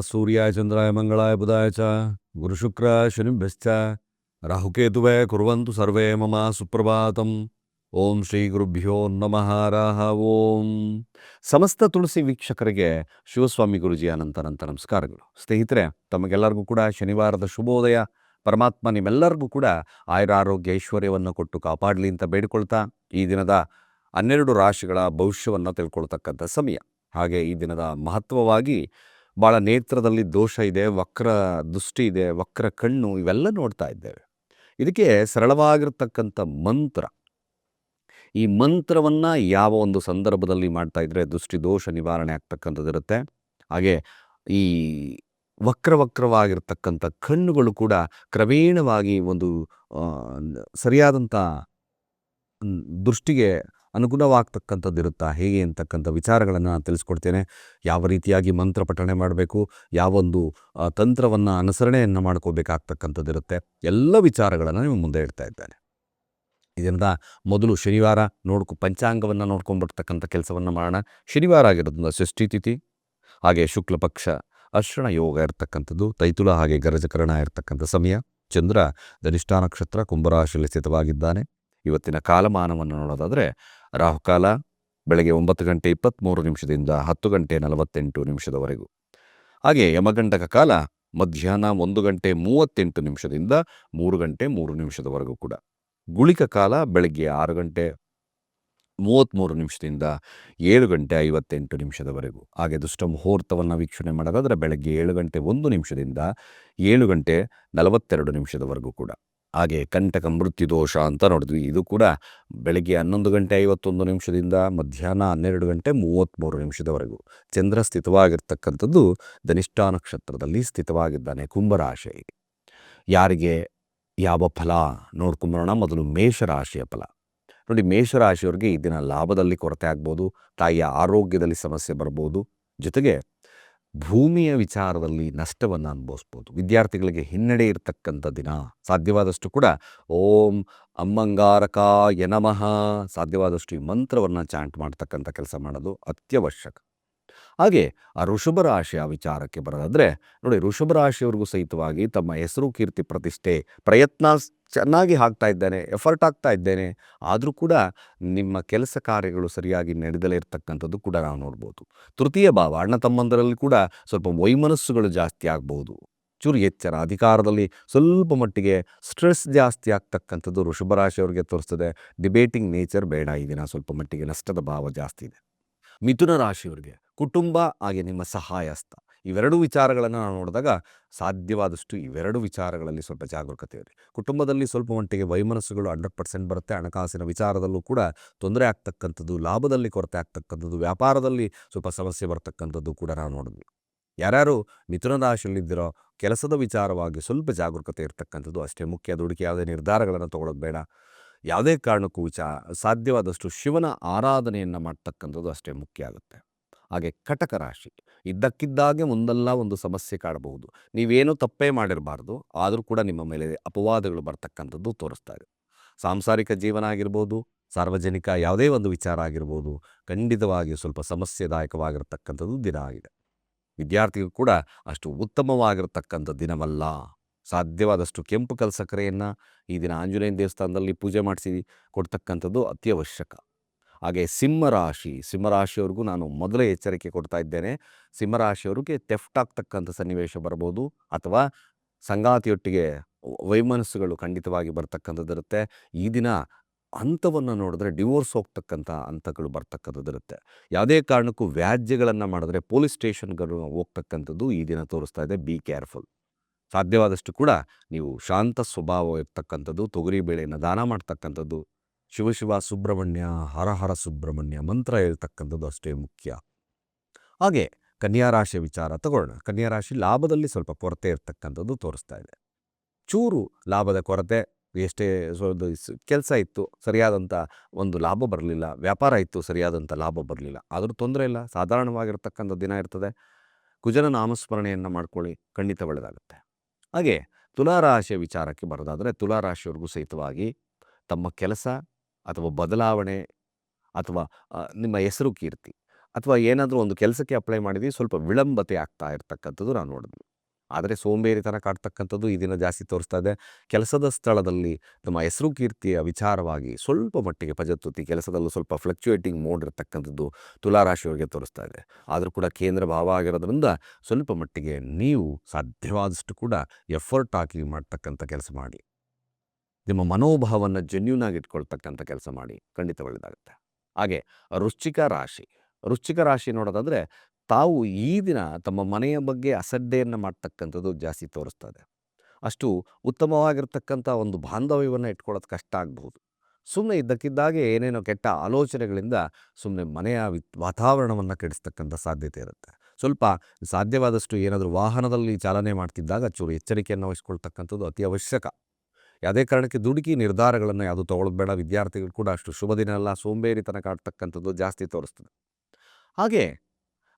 ಸೂರ್ಯಾಯ ಚಂದ್ರಾಯ ಮಂಗಳಾಯ ಬುಧಾಯ ಚ ಗುರುಶುಕ್ರ ಶನಿಭ್ಯಶ್ಚ ರಾಹುಕೇತುವೇ ಕುರುವಂತು ಸರ್ವೇ ಮಮ ಸುಪ್ರಭಾತಂ ಓಂ ಶ್ರೀ ಗುರುಭ್ಯೋ ನಮಃ ರಾಹ ಓಂ ಸಮಸ್ತ ತುಳಸಿ ವೀಕ್ಷಕರಿಗೆ ಶಿವಸ್ವಾಮಿ ಗುರುಜಿ ಅನಂತ ಅನಂತ ನಮಸ್ಕಾರಗಳು. ಸ್ನೇಹಿತರೆ, ತಮಗೆಲ್ಲರಿಗೂ ಕೂಡ ಶನಿವಾರದ ಶುಭೋದಯ. ಪರಮಾತ್ಮ ನಿಮ್ಮೆಲ್ಲರಿಗೂ ಕೂಡ ಆಯುರ ಆರೋಗ್ಯ ಐಶ್ವರ್ಯವನ್ನು ಕೊಟ್ಟು ಕಾಪಾಡಲಿ ಅಂತ ಬೇಡಿಕೊಳ್ತಾ ಈ ದಿನದ ಹನ್ನೆರಡು ರಾಶಿಗಳ ಭವಿಷ್ಯವನ್ನು ತಿಳ್ಕೊಳ್ತಕ್ಕಂಥ ಸಮಯ. ಹಾಗೆ ಈ ದಿನದ ಮಹತ್ವವಾಗಿ ಭಾಳ ನೇತ್ರದಲ್ಲಿ ದೋಷ ಇದೆ, ವಕ್ರ ದೃಷ್ಟಿ ಇದೆ, ವಕ್ರ ಕಣ್ಣು ಇವೆಲ್ಲ ನೋಡ್ತಾ ಇದ್ದೇವೆ. ಇದಕ್ಕೆ ಸರಳವಾಗಿರ್ತಕ್ಕಂಥ ಮಂತ್ರ. ಈ ಮಂತ್ರವನ್ನು ಯಾವ ಒಂದು ಸಂದರ್ಭದಲ್ಲಿ ಮಾಡ್ತಾ ಇದ್ದರೆ ದೃಷ್ಟಿ ದೋಷ ನಿವಾರಣೆ ಆಗ್ತಕ್ಕಂಥದ್ದಿರುತ್ತೆ ಹಾಗೆ ಈ ವಕ್ರ ವಕ್ರವಾಗಿರ್ತಕ್ಕಂಥ ಕಣ್ಣುಗಳು ಕೂಡ ಕ್ರಮೇಣವಾಗಿ ಒಂದು ಸರಿಯಾದಂಥ ದೃಷ್ಟಿಗೆ ಅನುಗುಣವಾಗ್ತಕ್ಕಂಥದ್ದು ಇರುತ್ತಾ? ಹೇಗೆ ಅಂತಕ್ಕಂಥ ವಿಚಾರಗಳನ್ನು ನಾನು ತಿಳಿಸ್ಕೊಡ್ತೇನೆ. ಯಾವ ರೀತಿಯಾಗಿ ಮಂತ್ರ ಪಠಣೆ ಮಾಡಬೇಕು? ಯಾವೊಂದು ತಂತ್ರವನ್ನು ಅನುಸರಣೆಯನ್ನು ಮಾಡ್ಕೋಬೇಕಾಗ್ತಕ್ಕಂಥದ್ದು ಇರುತ್ತೆ? ಎಲ್ಲ ವಿಚಾರಗಳನ್ನು ನಿಮ್ಮ ಮುಂದೆ ಇಡ್ತಾ ಇದ್ದೇನೆ. ಇದರಿಂದ ಮೊದಲು ಶನಿವಾರ ನೋಡ್ಕೊ, ಪಂಚಾಂಗವನ್ನು ನೋಡ್ಕೊಂಡ್ಬರ್ತಕ್ಕಂಥ ಕೆಲಸವನ್ನು ಮಾಡೋಣ. ಶನಿವಾರ ಆಗಿರೋದ್ರಿಂದ ಷಷ್ಠಿ ತಿಥಿ, ಹಾಗೆ ಶುಕ್ಲ ಪಕ್ಷ ಅಶ್ರಣ ಯೋಗ ಇರತಕ್ಕಂಥದ್ದು, ತೈತುಲ ಹಾಗೆ ಗರಜಕರಣ ಇರತಕ್ಕಂಥ ಸಮಯ. ಚಂದ್ರ, ಧನಿಷ್ಠಾ ನಕ್ಷತ್ರ ಕುಂಭರಾಶಿಯಲ್ಲಿ ಸ್ಥಿತವಾಗಿದ್ದಾನೆ. ಇವತ್ತಿನ ಕಾಲಮಾನವನ್ನು ನೋಡೋದಾದರೆ ರಾಹುಕಾಲ ಬೆಳಗ್ಗೆ ಒಂಬತ್ತು ಗಂಟೆ ಇಪ್ಪತ್ತ್ಮೂರು ನಿಮಿಷದಿಂದ ಹತ್ತು ಗಂಟೆ ನಲವತ್ತೆಂಟು ನಿಮಿಷದವರೆಗೂ. ಹಾಗೆ ಯಮಗಂಟಕ ಕಾಲ ಮಧ್ಯಾಹ್ನ ಒಂದು ಗಂಟೆ ಮೂವತ್ತೆಂಟು ನಿಮಿಷದಿಂದ ಮೂರು ಗಂಟೆ ಮೂರು ನಿಮಿಷದವರೆಗೂ ಕೂಡ. ಗುಳಿಕ ಕಾಲ ಬೆಳಗ್ಗೆ ಆರು ಗಂಟೆ ಮೂವತ್ತ್ಮೂರು ನಿಮಿಷದಿಂದ ಏಳು ಗಂಟೆ ಐವತ್ತೆಂಟು ನಿಮಿಷದವರೆಗೂ. ಹಾಗೆ ದುಷ್ಟ ಮುಹೂರ್ತವನ್ನು ವೀಕ್ಷಣೆ ಮಾಡೋದಾದರೆ ಬೆಳಗ್ಗೆ ಏಳು ಗಂಟೆ ಒಂದು ನಿಮಿಷದಿಂದ ಏಳು ಗಂಟೆ ನಲವತ್ತೆರಡು ನಿಮಿಷದವರೆಗೂ ಕೂಡ. ಹಾಗೆ ಕಂಟಕ ಮೃತ್ಯು ದೋಷ ಅಂತ ನೋಡಿದ್ವಿ. ಇದು ಕೂಡ ಬೆಳಗ್ಗೆ ಹನ್ನೊಂದು ಗಂಟೆ ಐವತ್ತೊಂದು ನಿಮಿಷದಿಂದ ಮಧ್ಯಾಹ್ನ ಹನ್ನೆರಡು ಗಂಟೆ ಮೂವತ್ತ್ಮೂರು ನಿಮಿಷದವರೆಗೂ. ಚಂದ್ರ ಸ್ಥಿತವಾಗಿರ್ತಕ್ಕಂಥದ್ದು ಧನಿಷ್ಠಾ ನಕ್ಷತ್ರದಲ್ಲಿ ಸ್ಥಿತವಾಗಿದ್ದಾನೆ ಕುಂಭರಾಶಿ. ಯಾರಿಗೆ? ಯಾವ ಫಲ? ನೋಡ್ಕೊಂಬರೋಣ ಮೊದಲು ಮೇಷರಾಶಿಯ ಫಲ. ನೋಡಿ, ಮೇಷರಾಶಿಯವರಿಗೆ ಈ ದಿನ ಲಾಭದಲ್ಲಿ ಕೊರತೆ ಆಗ್ಬೋದು, ತಾಯಿಯ ಆರೋಗ್ಯದಲ್ಲಿ ಸಮಸ್ಯೆ ಬರ್ಬೋದು. ಜೊತೆಗೆ ಭೂಮಿಯ ವಿಚಾರದಲ್ಲಿ ನಷ್ಟವನ್ನು ಅನುಭವಿಸ್ಬೋದು. ವಿದ್ಯಾರ್ಥಿಗಳಿಗೆ ಹಿನ್ನಡೆ ಇರತಕ್ಕಂಥ ದಿನ ಸಾಧ್ಯವಾದಷ್ಟು ಕೂಡ ಓಂ ಅಮ್ಮಂಗಾರಕ ಯನಮಃ ಸಾಧ್ಯವಾದಷ್ಟು ಈ ಮಂತ್ರವನ್ನು ಚಾಂಟ್ ಮಾಡ್ತಕ್ಕಂಥ ಕೆಲಸ ಮಾಡೋದು ಅತ್ಯವಶ್ಯಕ. ಹಾಗೆ ಆ ವೃಷಭ ರಾಶಿಯ ವಿಚಾರಕ್ಕೆ ಬರೋದಾದರೆ, ನೋಡಿ ಋಷಭ ರಾಶಿಯವರಿಗೂ ಸಹಿತವಾಗಿ ತಮ್ಮ ಹೆಸರು ಕೀರ್ತಿ ಪ್ರತಿಷ್ಠೆ ಪ್ರಯತ್ನ ಚೆನ್ನಾಗಿ ಹಾಕ್ತಾ ಇದ್ದೇನೆ, ಎಫರ್ಟ್ ಆಗ್ತಾ ಇದ್ದೇನೆ. ಆದರೂ ಕೂಡ ನಿಮ್ಮ ಕೆಲಸ ಕಾರ್ಯಗಳು ಸರಿಯಾಗಿ ನಡೆದಲೇ ಇರತಕ್ಕಂಥದ್ದು ಕೂಡ ನಾವು ನೋಡ್ಬೋದು. ತೃತೀಯ ಭಾವ, ಅಣ್ಣ ತಮ್ಮಂದರಲ್ಲಿ ಕೂಡ ಸ್ವಲ್ಪ ವೈಮನಸ್ಸುಗಳು ಜಾಸ್ತಿ ಆಗ್ಬೋದು. ಚೂರು ಎಚ್ಚರ, ಅಧಿಕಾರದಲ್ಲಿ ಸ್ವಲ್ಪ ಮಟ್ಟಿಗೆ ಸ್ಟ್ರೆಸ್ ಜಾಸ್ತಿ ಆಗ್ತಕ್ಕಂಥದ್ದು ವೃಷಭರಾಶಿಯವರಿಗೆ ತೋರಿಸ್ತದೆ. ಡಿಬೇಟಿಂಗ್ ನೇಚರ್ ಬೇಡ, ಈ ದಿನ ಸ್ವಲ್ಪ ಮಟ್ಟಿಗೆ ನಷ್ಟದ ಭಾವ ಜಾಸ್ತಿ ಇದೆ. ಮಿಥುನ ರಾಶಿಯವರಿಗೆ ಕುಟುಂಬ ಹಾಗೆ ನಿಮ್ಮ ಸಹಾಯಸ್ತ ಇವೆರಡು ವಿಚಾರಗಳನ್ನು ನಾವು ನೋಡಿದಾಗ ಸಾಧ್ಯವಾದಷ್ಟು ಇವೆರಡು ವಿಚಾರಗಳಲ್ಲಿ ಸ್ವಲ್ಪ ಜಾಗರೂಕತೆ ಇರಲಿ. ಕುಟುಂಬದಲ್ಲಿ ಸ್ವಲ್ಪ ಮಟ್ಟಿಗೆ ವೈಮನಸ್ಸುಗಳು ಹಂಡ್ರೆಡ್ ಪರ್ಸೆಂಟ್ ಬರುತ್ತೆ, ಹಣಕಾಸಿನ ವಿಚಾರದಲ್ಲೂ ಕೂಡ ತೊಂದರೆ ಆಗ್ತಕ್ಕಂಥದ್ದು, ಲಾಭದಲ್ಲಿ ಕೊರತೆ ಆಗ್ತಕ್ಕಂಥದ್ದು, ವ್ಯಾಪಾರದಲ್ಲಿ ಸ್ವಲ್ಪ ಸಮಸ್ಯೆ ಬರ್ತಕ್ಕಂಥದ್ದು ಕೂಡ ನಾವು ನೋಡಿದ್ವಿ. ಯಾರ್ಯಾರು ಮಿಥುನ ರಾಶಿಯಲ್ಲಿದ್ದಿರೋ ಕೆಲಸದ ವಿಚಾರವಾಗಿ ಸ್ವಲ್ಪ ಜಾಗರೂಕತೆ ಇರತಕ್ಕಂಥದ್ದು ಅಷ್ಟೇ. ಮುಖ್ಯ ದುಡುಕಿ ಯಾವುದೇ ನಿರ್ಧಾರಗಳನ್ನು ತಗೊಳ್ಳೋದು ಬೇಡ. ಯಾವುದೇ ಕಾರಣಕ್ಕೂ ವಿಚಾರ ಸಾಧ್ಯವಾದಷ್ಟು ಶಿವನ ಆರಾಧನೆಯನ್ನು ಮಾಡ್ತಕ್ಕಂಥದ್ದು ಅಷ್ಟೇ ಮುಖ್ಯ ಆಗುತ್ತೆ. ಹಾಗೆ ಕಟಕ ರಾಶಿ. ಇದ್ದಕ್ಕಿದ್ದಾಗೆ ಒಂದಲ್ಲ ಒಂದು ಸಮಸ್ಯೆ ಕಾಡಬಹುದು. ನೀವೇನು ತಪ್ಪೇ ಮಾಡಿರಬಾರ್ದು. ಆದರೂ ಕೂಡ ನಿಮ್ಮ ಮೇಲೆ ಅಪವಾದಗಳು ಬರ್ತಕ್ಕಂಥದ್ದು ತೋರಿಸ್ತಾ ಇದೆ. ಸಾಂಸಾರಿಕ ಜೀವನ ಆಗಿರ್ಬೋದು, ಸಾರ್ವಜನಿಕ ಯಾವುದೇ ಒಂದು ವಿಚಾರ ಆಗಿರ್ಬೋದು ಖಂಡಿತವಾಗಿ ಸ್ವಲ್ಪ ಸಮಸ್ಯೆದಾಯಕವಾಗಿರತಕ್ಕಂಥದ್ದು ದಿನ ಆಗಿದೆ. ವಿದ್ಯಾರ್ಥಿಗಳು ಕೂಡ ಅಷ್ಟು ಉತ್ತಮವಾಗಿರತಕ್ಕಂಥ ದಿನವಲ್ಲ. ಸಾಧ್ಯವಾದಷ್ಟು ಕೆಂಪು ಕಲ್ ಸಕ್ಕರೆಯನ್ನು ಈ ದಿನ ಆಂಜನೇಯನ ದೇವಸ್ಥಾನದಲ್ಲಿ ಪೂಜೆ ಮಾಡಿಸಿ ಕೊಡ್ತಕ್ಕಂಥದ್ದು ಅತ್ಯವಶ್ಯಕ. ಹಾಗೆ ಸಿಂಹರಾಶಿ ಸಿಂಹರಾಶಿಯವ್ರಿಗೂ ನಾನು ಮೊದಲೇ ಎಚ್ಚರಿಕೆ ಕೊಡ್ತಾ ಇದ್ದೇನೆ. ಸಿಂಹರಾಶಿಯವ್ರಿಗೆ ತೆಫ್ಟ್ ಆಗ್ತಕ್ಕಂಥ ಸನ್ನಿವೇಶ ಬರ್ಬೋದು ಅಥವಾ ಸಂಗಾತಿಯೊಟ್ಟಿಗೆ ವೈಮನಸ್ಸುಗಳು ಖಂಡಿತವಾಗಿ ಬರ್ತಕ್ಕಂಥದ್ದಿರುತ್ತೆ ಈ ದಿನ ಹಂತವನ್ನು ನೋಡಿದ್ರೆ ಡಿವೋರ್ಸ್ ಹೋಗ್ತಕ್ಕಂಥ ಹಂತಗಳು ಬರ್ತಕ್ಕಂಥದ್ದಿರುತ್ತೆ ಯಾವುದೇ ಕಾರಣಕ್ಕೂ ವ್ಯಾಜ್ಯಗಳನ್ನು ಮಾಡಿದ್ರೆ ಪೊಲೀಸ್ ಸ್ಟೇಷನ್ಗಳು ಹೋಗ್ತಕ್ಕಂಥದ್ದು ಈ ದಿನ ತೋರಿಸ್ತಾ ಇದೆ. Be careful. ಸಾಧ್ಯವಾದಷ್ಟು ಕೂಡ ನೀವು ಶಾಂತ ಸ್ವಭಾವ ಇರ್ತಕ್ಕಂಥದ್ದು, ತೊಗರಿ ಬೇಳೆಯನ್ನು ದಾನ ಮಾಡ್ತಕ್ಕಂಥದ್ದು ಶಿವಶಿವ ಸುಬ್ರಹ್ಮಣ್ಯ ಹರ ಹರ ಸುಬ್ರಹ್ಮಣ್ಯ ಮಂತ್ರ ಹೇಳ್ತಕ್ಕಂಥದ್ದು ಅಷ್ಟೇ ಮುಖ್ಯ. ಹಾಗೆ ಕನ್ಯಾ ರಾಶಿಯ ವಿಚಾರ ತಗೊಳ್ಳೋಣ ಕನ್ಯಾ ರಾಶಿ ಲಾಭದಲ್ಲಿ ಸ್ವಲ್ಪ ಕೊರತೆ ಇರತಕ್ಕಂಥದ್ದು ತೋರಿಸ್ತಾ ಇದೆ. ಚೂರು ಲಾಭದ ಕೊರತೆ, ಎಷ್ಟೇ ಕೆಲಸ ಇತ್ತು ಸರಿಯಾದಂಥ ಒಂದು ಲಾಭ ಬರಲಿಲ್ಲ, ವ್ಯಾಪಾರ ಇತ್ತು ಸರಿಯಾದಂಥ ಲಾಭ ಬರಲಿಲ್ಲ, ಆದರೂ ತೊಂದರೆ ಇಲ್ಲ, ಸಾಧಾರಣವಾಗಿರ್ತಕ್ಕಂಥ ದಿನ ಇರ್ತದೆ. ಕುಜನ ನಾಮಸ್ಮರಣೆಯನ್ನು ಮಾಡ್ಕೊಳ್ಳಿ, ಖಂಡಿತ ಒಳ್ಳೆಯದಾಗುತ್ತೆ. ಹಾಗೆ ತುಲಾರಾಶಿಯ ವಿಚಾರಕ್ಕೆ ಬರೋದಾದರೆ ತುಲಾರಾಶಿಯವ್ರಿಗೂ ಸಹಿತವಾಗಿ ತಮ್ಮ ಕೆಲಸ ಅಥವಾ ಬದಲಾವಣೆ ಅಥವಾ ನಿಮ್ಮ ಹೆಸರು ಕೀರ್ತಿ ಅಥವಾ ಏನಾದರೂ ಒಂದು ಕೆಲಸಕ್ಕೆ ಅಪ್ಲೈ ಮಾಡಿದ್ವಿ ಸ್ವಲ್ಪ ವಿಳಂಬತೆ ಆಗ್ತಾ ಇರ್ತಕ್ಕಂಥದ್ದು ನಾನು ನೋಡಿದ್ವಿ ಆದರೆ ಸೋಂಬೇರಿತನ ಕಾಡ್ತಕ್ಕಂಥದ್ದು ಈ ದಿನ ಜಾಸ್ತಿ ತೋರಿಸ್ತಾ ಇದೆ. ಕೆಲಸದ ಸ್ಥಳದಲ್ಲಿ ನಮ್ಮ ಹೆಸರು ಕೀರ್ತಿಯ ವಿಚಾರವಾಗಿ ಸ್ವಲ್ಪ ಮಟ್ಟಿಗೆ ಪಜತ್ತುತಿ ಕೆಲಸದಲ್ಲೂ ಸ್ವಲ್ಪ ಫ್ಲಕ್ಚುಯೇಟಿಂಗ್ ಮೋಡ್ ಇರತಕ್ಕಂಥದ್ದು ತುಲಾರಾಶಿಯವರಿಗೆ ತೋರಿಸ್ತಾ ಇದೆ. ಆದರೂ ಕೂಡ ಕೇಂದ್ರ ಭಾವ ಆಗಿರೋದ್ರಿಂದ ಸ್ವಲ್ಪ ಮಟ್ಟಿಗೆ ನೀವು ಸಾಧ್ಯವಾದಷ್ಟು ಕೂಡ ಎಫರ್ಟ್ ಹಾಕಿ ಮಾಡ್ತಕ್ಕಂಥ ಕೆಲಸ ಮಾಡಿ ನಿಮ್ಮ ಮನೋಭಾವವನ್ನು ಜೆನ್ಯೂನ್ ಆಗಿ ಇಟ್ಕೊಳ್ತಕ್ಕಂಥ ಕೆಲಸ ಮಾಡಿ ಖಂಡಿತ ಒಳ್ಳೆಯದಾಗುತ್ತೆ ಹಾಗೆ ವೃಶ್ಚಿಕ ರಾಶಿ ವೃಶ್ಚಿಕ ರಾಶಿ ನೋಡೋದಾದರೆ ತಾವು ಈ ದಿನ ತಮ್ಮ ಮನೆಯ ಬಗ್ಗೆ ಅಸಡ್ಡೆಯನ್ನು ಮಾಡ್ತಕ್ಕಂಥದ್ದು ಜಾಸ್ತಿ ತೋರಿಸ್ತದೆ. ಅಷ್ಟು ಉತ್ತಮವಾಗಿರ್ತಕ್ಕಂಥ ಒಂದು ಬಾಂಧವ್ಯವನ್ನು ಇಟ್ಕೊಳ್ಳೋದು ಕಷ್ಟ ಆಗಬಹುದು. ಸುಮ್ಮನೆ ಇದ್ದಕ್ಕಿದ್ದಾಗೆ ಏನೇನೋ ಕೆಟ್ಟ ಆಲೋಚನೆಗಳಿಂದ ಸುಮ್ಮನೆ ಮನೆಯ ವಾತಾವರಣವನ್ನು ಕೆಡಿಸ್ತಕ್ಕಂಥ ಸಾಧ್ಯತೆ ಇರುತ್ತೆ. ಸ್ವಲ್ಪ ಸಾಧ್ಯವಾದಷ್ಟು ಏನಾದರೂ ವಾಹನದಲ್ಲಿ ಚಾಲನೆ ಮಾಡ್ತಿದ್ದಾಗ ಚೂರು ಎಚ್ಚರಿಕೆಯನ್ನು ವಹಿಸ್ಕೊಳ್ತಕ್ಕಂಥದ್ದು ಅತಿ ಅವಶ್ಯಕ ಯಾವುದೇ ಕಾರಣಕ್ಕೆ ದುಡುಕಿ ನಿರ್ಧಾರಗಳನ್ನು ಯಾವುದು ತೊಗೊಳ್ಬೇಡ ವಿದ್ಯಾರ್ಥಿಗಳು ಕೂಡ ಅಷ್ಟು ಶುಭ ದಿನ ಅಲ್ಲ ಸೋಂಬೇರಿತನ ಕಾಡ್ತಕ್ಕಂಥದ್ದು ಜಾಸ್ತಿ ತೋರಿಸ್ತದೆ. ಹಾಗೆ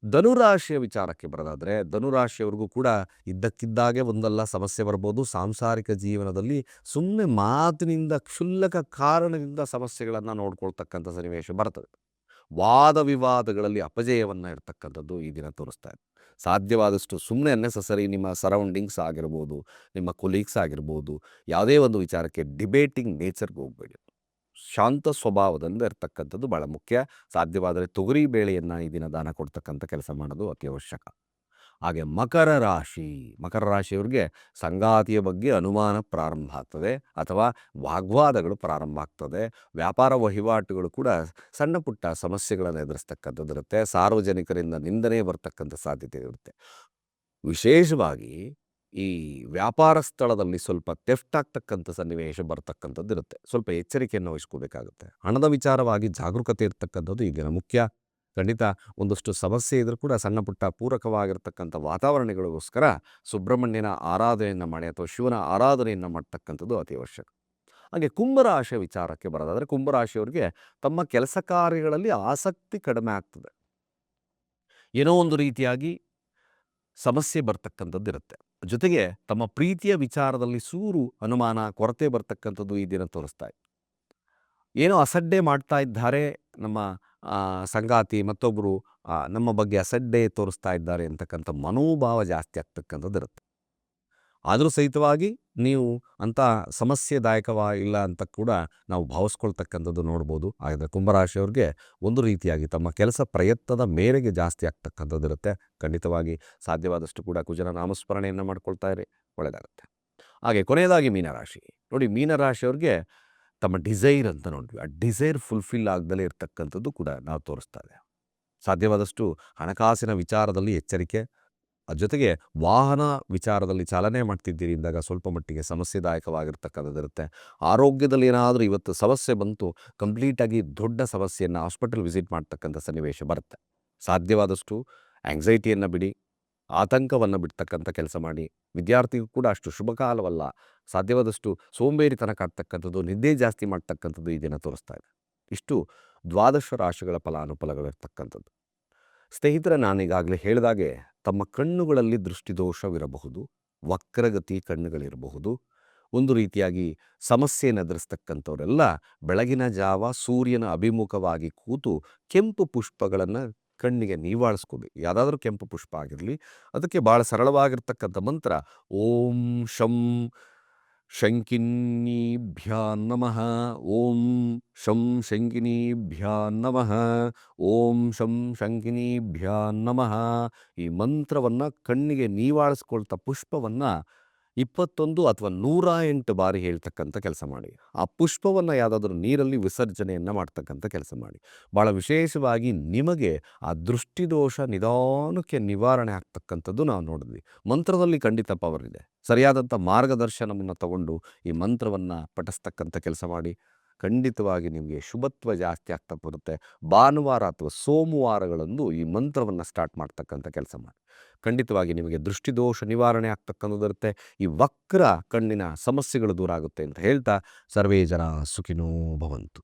ಧನುರಾಶಿಯ ವಿಚಾರಕ್ಕೆ ಬರೋದಾದರೆ ಧನುರಾಶಿಯವ್ರಿಗೂ ಕೂಡ ಇದ್ದಕ್ಕಿದ್ದಾಗೆ ಒಂದಲ್ಲ ಸಮಸ್ಯೆ ಬರ್ಬೋದು. ಸಾಂಸಾರಿಕ ಜೀವನದಲ್ಲಿ ಸುಮ್ಮನೆ ಮಾತಿನಿಂದ ಕ್ಷುಲ್ಲಕ ಕಾರಣದಿಂದ ಸಮಸ್ಯೆಗಳನ್ನು ನೋಡ್ಕೊಳ್ತಕ್ಕಂಥ ಸನ್ನಿವೇಶ ಬರ್ತದೆ. ವಾದ ವಿವಾದಗಳಲ್ಲಿ ಅಪಜಯವನ್ನು ಇರ್ತಕ್ಕಂಥದ್ದು ಈ ದಿನ ತೋರಿಸ್ತಾ ಇದೆ. ಸಾಧ್ಯವಾದಷ್ಟು ಸುಮ್ಮನೆ ಅನ್ನೆಸಸರಿ ನಿಮ್ಮ ಸರೌಂಡಿಂಗ್ಸ್ ಆಗಿರ್ಬೋದು, ನಿಮ್ಮ ಕೊಲೀಗ್ಸ್ ಆಗಿರ್ಬೋದು, ಯಾವುದೇ ಒಂದು ವಿಚಾರಕ್ಕೆ ಡಿಬೇಟಿಂಗ್ ನೇಚರ್ಗೆ ಹೋಗಬೇಡಿ. ಶಾಂತ ಸ್ವಭಾವದಿಂದ ಇರ್ತಕ್ಕಂಥದ್ದು ಭಾಳ ಮುಖ್ಯ. ಸಾಧ್ಯವಾದರೆ ತೊಗರಿ ಬೇಳೆಯನ್ನು ಈ ದಿನ ದಾನ ಕೊಡ್ತಕ್ಕಂಥ ಕೆಲಸ ಮಾಡೋದು ಅತ್ಯವಶ್ಯಕ. ಹಾಗೆ ಮಕರ ರಾಶಿ, ಮಕರ ರಾಶಿಯವ್ರಿಗೆ ಸಂಗಾತಿಯ ಬಗ್ಗೆ ಅನುಮಾನ ಪ್ರಾರಂಭ ಆಗ್ತದೆ ಅಥವಾ ವಾಗ್ವಾದಗಳು ಪ್ರಾರಂಭ ಆಗ್ತದೆ. ವ್ಯಾಪಾರ ವಹಿವಾಟುಗಳು ಕೂಡ ಸಣ್ಣ ಪುಟ್ಟ ಸಮಸ್ಯೆಗಳನ್ನು ಎದುರಿಸ್ತಕ್ಕಂಥದ್ದು ಇರುತ್ತೆ ಸಾರ್ವಜನಿಕರಿಂದ ನಿಂದನೆ ಬರ್ತಕ್ಕಂಥ ಸಾಧ್ಯತೆ ಇರುತ್ತೆ. ವಿಶೇಷವಾಗಿ ಈ ವ್ಯಾಪಾರ ಸ್ಥಳದಲ್ಲಿ ಸ್ವಲ್ಪ ತೆಫ್ಟ್ ಆಗ್ತಕ್ಕಂಥ ಸನ್ನಿವೇಶ ಬರ್ತಕ್ಕಂಥದ್ದು ಇರುತ್ತೆ ಸ್ವಲ್ಪ ಎಚ್ಚರಿಕೆಯನ್ನು ವಹಿಸ್ಕೋಬೇಕಾಗುತ್ತೆ. ಹಣದ ವಿಚಾರವಾಗಿ ಜಾಗರೂಕತೆ ಇರ್ತಕ್ಕಂಥದ್ದು ಈ ದಿನ ಮುಖ್ಯ. ಖಂಡಿತ ಒಂದಷ್ಟು ಸಮಸ್ಯೆ ಇದ್ರೂ ಕೂಡ ಸಣ್ಣ ಪುಟ್ಟ ಪೂರಕವಾಗಿರ್ತಕ್ಕಂಥ ವಾತಾವರಣಗಳಿಗೋಸ್ಕರ ಸುಬ್ರಹ್ಮಣ್ಯನ ಆರಾಧನೆಯನ್ನು ಮಾಡಿ ಅಥವಾ ಶಿವನ ಆರಾಧನೆಯನ್ನು ಮಾಡ್ತಕ್ಕಂಥದ್ದು ಅತಿ ಅವಶ್ಯಕ. ಹಾಗೆ ಕುಂಭರಾಶಿಯ ವಿಚಾರಕ್ಕೆ ಬರೋದಾದರೆ ಕುಂಭರಾಶಿಯವರಿಗೆ ತಮ್ಮ ಕೆಲಸ ಕಾರ್ಯಗಳಲ್ಲಿ ಆಸಕ್ತಿ ಕಡಿಮೆ ಆಗ್ತದೆ. ಏನೋ ಒಂದು ರೀತಿಯಾಗಿ ಸಮಸ್ಯೆ ಬರ್ತಕ್ಕಂಥದ್ದು ಇರುತ್ತೆ ಜೊತೆಗೆ ತಮ್ಮ ಪ್ರೀತಿಯ ವಿಚಾರದಲ್ಲಿ ಸೂರು ಅನುಮಾನ, ಕೊರತೆ ಬರ್ತಕ್ಕಂಥದ್ದು ಈ ದಿನ ತೋರಿಸ್ತಾ ಏನೋ ಅಸಡ್ಡೆ ಮಾಡ್ತಾ ಇದ್ದಾರೆ ನಮ್ಮ ಸಂಗಾತಿ ಮತ್ತೊಬ್ಬರು ನಮ್ಮ ಬಗ್ಗೆ ಅಸಡ್ಡೆ ತೋರಿಸ್ತಾ ಇದ್ದಾರೆ ಅಂತಕ್ಕಂಥ ಮನೋಭಾವ ಜಾಸ್ತಿ ಆಗ್ತಕ್ಕಂಥದ್ದು ಇರುತ್ತೆ. ಆದರೂ ಸಹಿತವಾಗಿ ನೀವು ಅಂಥ ಸಮಸ್ಯೆದಾಯಕವ ಇಲ್ಲ ಅಂತ ಕೂಡ ನಾವು ಭಾವಿಸ್ಕೊಳ್ತಕ್ಕಂಥದ್ದು ನೋಡ್ಬೋದು. ಆದರೆ ಕುಂಭರಾಶಿಯವ್ರಿಗೆ ಒಂದು ರೀತಿಯಾಗಿ ತಮ್ಮ ಕೆಲಸ ಪ್ರಯತ್ನದ ಮೇರೆಗೆ ಜಾಸ್ತಿ ಆಗ್ತಕ್ಕಂಥದ್ದು ಇರುತ್ತೆ. ಖಂಡಿತವಾಗಿ ಸಾಧ್ಯವಾದಷ್ಟು ಕೂಡ ಕುಜನ ನಾಮಸ್ಮರಣೆಯನ್ನು ಮಾಡ್ಕೊಳ್ತಾ ಇರಿ. ಒಳ್ಳೆಯದಾಗುತ್ತೆ ಹಾಗೆ ಕೊನೆಯದಾಗಿ ಮೀನರಾಶಿ. ನೋಡಿ ಮೀನರಾಶಿಯವ್ರಿಗೆ ತಮ್ಮ ಡಿಸೈರ್ ಅಂತ ನೋಡ್ತೀವಿ ಆ ಡಿಸೈರ್ ಫುಲ್ಫಿಲ್ ಆಗದಲ್ಲೇ ಇರತಕ್ಕಂಥದ್ದು ಕೂಡ ನಾವು ತೋರಿಸ್ತಾ ಇದೆ. ಸಾಧ್ಯವಾದಷ್ಟು ಹಣಕಾಸಿನ ವಿಚಾರದಲ್ಲಿ ಎಚ್ಚರಿಕೆ ಜೊತೆಗೆ ವಾಹನ ವಿಚಾರದಲ್ಲಿ ಚಾಲನೆ ಮಾಡ್ತಿದ್ದೀರಿ ಇದ್ದಾಗ ಸ್ವಲ್ಪ ಮಟ್ಟಿಗೆ ಸಮಸ್ಯೆದಾಯಕವಾಗಿರ್ತಕ್ಕಂಥದ್ದಿರುತ್ತೆ. ಆರೋಗ್ಯದಲ್ಲಿ ಏನಾದರೂ ಇವತ್ತು ಸಮಸ್ಯೆ ಬಂತು, ಕಂಪ್ಲೀಟಾಗಿ ದೊಡ್ಡ ಸಮಸ್ಯೆಯನ್ನು ಹಾಸ್ಪಿಟಲ್ ವಿಸಿಟ್ ಮಾಡ್ತಕ್ಕಂಥ ಸನ್ನಿವೇಶ ಬರುತ್ತೆ. ಸಾಧ್ಯವಾದಷ್ಟು ಆ್ಯಂಗ್ಸೈಟಿಯನ್ನು ಬಿಡಿ ಆತಂಕವನ್ನು ಬಿಡ್ತಕ್ಕಂಥ ಕೆಲಸ ಮಾಡಿ. ವಿದ್ಯಾರ್ಥಿಗೂ ಕೂಡ ಅಷ್ಟು ಶುಭಕಾಲವಲ್ಲ ಸಾಧ್ಯವಾದಷ್ಟು ಸೋಂಬೇರಿತನ ಕಾಡ್ತಕ್ಕಂಥದ್ದು, ನಿದ್ದೆ ಜಾಸ್ತಿ ಮಾಡ್ತಕ್ಕಂಥದ್ದು ಈ ದಿನ ತೋರಿಸ್ತಾ ಇದೆ. ಇಷ್ಟು ದ್ವಾದಶ ರಾಶಿಗಳ ಫಲಾನುಫಲಗಳಿರ್ತಕ್ಕಂಥದ್ದು. ಸ್ನೇಹಿತರ ನಾನೀಗಾಗಲೇ ಹೇಳಿದಾಗೆ ತಮ್ಮ ಕಣ್ಣುಗಳಲ್ಲಿ ದೃಷ್ಟಿದೋಷವಿರಬಹುದು, ವಕ್ರಗತಿ ಕಣ್ಣುಗಳಿರಬಹುದು. ಒಂದು ರೀತಿಯಾಗಿ ಸಮಸ್ಯೆಯನ್ನು ಎದುರಿಸ್ತಕ್ಕಂಥವರೆಲ್ಲ ಬೆಳಗಿನ ಜಾವ ಸೂರ್ಯನ ಅಭಿಮುಖವಾಗಿ ಕೂತು ಕೆಂಪು ಪುಷ್ಪಗಳನ್ನು ಕಣ್ಣಿಗೆ ನೀವಾಳಿಸ್ಕೋಬೇಕು ಯಾವುದಾದ್ರೂ ಕೆಂಪು ಪುಷ್ಪ ಆಗಿರಲಿ, ಅದಕ್ಕೆ ಭಾಳ ಸರಳವಾಗಿರ್ತಕ್ಕಂಥ ಮಂತ್ರ, ಓಂ ಶಂ ಶಂಕಿನೀಭ್ಯ ನಮಃ, ಓಂ ಶಂ ಶಂಕಿನೀಭ್ಯ ನಮಃ, ಓಂ ಶಂ ಶಂಕಿನೀಭ್ಯ ನಮಃ ಈ ಮಂತ್ರವನ್ನು ಕಣ್ಣಿಗೆ ನೀವಾಳಿಸ್ಕೊಳ್ತಾ ಪುಷ್ಪವನ್ನು ಇಪ್ಪತ್ತೊಂದು ಅಥವಾ ನೂರ ಎಂಟು ಬಾರಿ ಹೇಳ್ತಕ್ಕಂಥ ಕೆಲಸ ಮಾಡಿ. ಆ ಪುಷ್ಪವನ್ನು ಯಾವುದಾದ್ರೂ ನೀರಲ್ಲಿ ವಿಸರ್ಜನೆಯನ್ನು ಮಾಡ್ತಕ್ಕಂಥ ಕೆಲಸ ಮಾಡಿ. ಭಾಳ ವಿಶೇಷವಾಗಿ ನಿಮಗೆ ಆ ದೃಷ್ಟಿದೋಷ ನಿಧಾನಕ್ಕೆ ನಿವಾರಣೆ ಆಗ್ತಕ್ಕಂಥದ್ದು ನಾವು ನೋಡಿದ್ವಿ. ಮಂತ್ರದಲ್ಲಿ ಖಂಡಿತ ಪವರ್ ಇದೆ. ಸರಿಯಾದಂಥ ಮಾರ್ಗದರ್ಶನವನ್ನು ತಗೊಂಡು ಈ ಮಂತ್ರವನ್ನು ಪಠಿಸ್ತಕ್ಕಂಥ ಕೆಲಸ ಮಾಡಿ. ಖಂಡಿತವಾಗಿ ನಿಮಗೆ ಶುಭತ್ವ ಜಾಸ್ತಿ ಆಗ್ತಾ ಬರುತ್ತೆ. ಭಾನುವಾರ ಅಥವಾ ಸೋಮವಾರಗಳಂದು ಈ ಮಂತ್ರವನ್ನು ಸ್ಟಾರ್ಟ್ ಮಾಡ್ತಕ್ಕಂಥ ಕೆಲಸ ಮಾಡಿ. ಖಂಡಿತವಾಗಿ ನಿಮಗೆ ದೃಷ್ಟಿದೋಷ ನಿವಾರಣೆ ಆಗ್ತಕ್ಕಂಥದ್ದು ಇರುತ್ತೆ ಈ ವಕ್ರ ಕಣ್ಣಿನ ಸಮಸ್ಯೆಗಳು ದೂರ ಆಗುತ್ತೆ ಅಂತ ಹೇಳ್ತಾ ಸರ್ವೇ ಜನ ಸುಖಿನೋ ಭವಂತು.